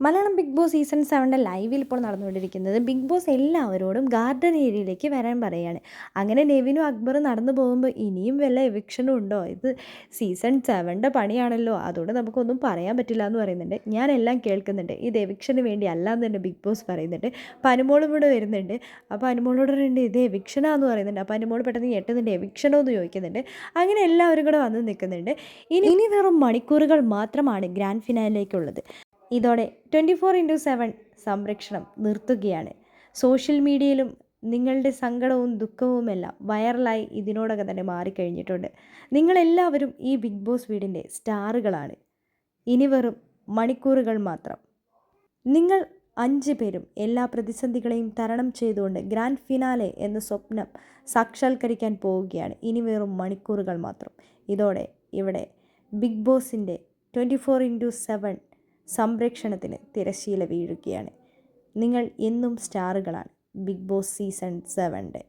Malayalam Bigg Boss season സെവന്റെ ലൈവിൽ ഇപ്പോൾ നടന്നുകൊണ്ടിരിക്കുന്നത്. ബിഗ് ബോസ് എല്ലാവരോടും ഗാർഡൻ ഏരിയയിലേക്ക് വരാൻ പറയുകയാണ് അങ്ങനെ നെവിനും അക്ബറും നടന്നു പോകുമ്പോൾ ഇനിയും വല്ല എവിക്ഷനും ഉണ്ടോ? ഇത് സീസൺ സെവന്റെ പണിയാണല്ലോ. അതുകൊണ്ട് നമുക്കൊന്നും പറയാൻ പറ്റില്ല എന്ന് പറയുന്നുണ്ട്. ഞാനെല്ലാം കേൾക്കുന്നുണ്ട്. ഇത് എവിക്ഷന് വേണ്ടി അല്ല എന്ന് തന്നെ ബിഗ് ബോസ് പറയുന്നുണ്ട്. അനുമോളും ഇവിടെ വരുന്നുണ്ട്. അപ്പോൾ അനുമോളോട് പറയുന്നുണ്ട് ഇത് എവിക്ഷനാന്ന് പറയുന്നുണ്ട്. അപ്പോൾ അനുമോൾ പെട്ടെന്ന് ഞെട്ടുന്നുണ്ട് എവിക്ഷനോ എന്ന് ചോദിക്കുന്നുണ്ട്. അങ്ങനെ എല്ലാവരും കൂടെ വന്ന് നിൽക്കുന്നുണ്ട്. ഇനി ഇനി വെറും മണിക്കൂറുകൾ മാത്രമാണ് ഗ്രാൻഡ് ഫിനാലിലേക്കുള്ളത്. ഇതോടെ ട്വന്റി ഫോർ ഇന്റു സെവൻ സംരക്ഷണം നിർത്തുകയാണ്. സോഷ്യൽ മീഡിയയിലും നിങ്ങളുടെ സങ്കടവും ദുഃഖവുമെല്ലാം വൈറലായി ഇതിനോടകം തന്നെ മാറിക്കഴിഞ്ഞിട്ടുണ്ട്. നിങ്ങളെല്ലാവരും ഈ ബിഗ് ബോസ് വീടിന്റെ സ്റ്റാറുകളാണ്. ഇനി വെറും മണിക്കൂറുകൾ മാത്രം. നിങ്ങൾ അഞ്ച് പേരും എല്ലാ പ്രതിസന്ധികളെയും തരണം ചെയ്തുകൊണ്ട് ഗ്രാൻഡ് ഫിനാലെ എന്ന സ്വപ്നം സാക്ഷാത്കരിക്കാൻ പോവുകയാണ്. ഇനി വെറും മണിക്കൂറുകൾ മാത്രം. ഇതോടെ ഇവിടെ ബിഗ് ബോസിന്റെ ട്വന്റി ഫോർ ഇന്റു സെവൻ സംരക്ഷണത്തിന് തിരശ്ശീല വീഴുകയാണ്. നിങ്ങൾ എന്നും സ്റ്റാറുകളാണ്. Bigg Boss season സെവന്റെ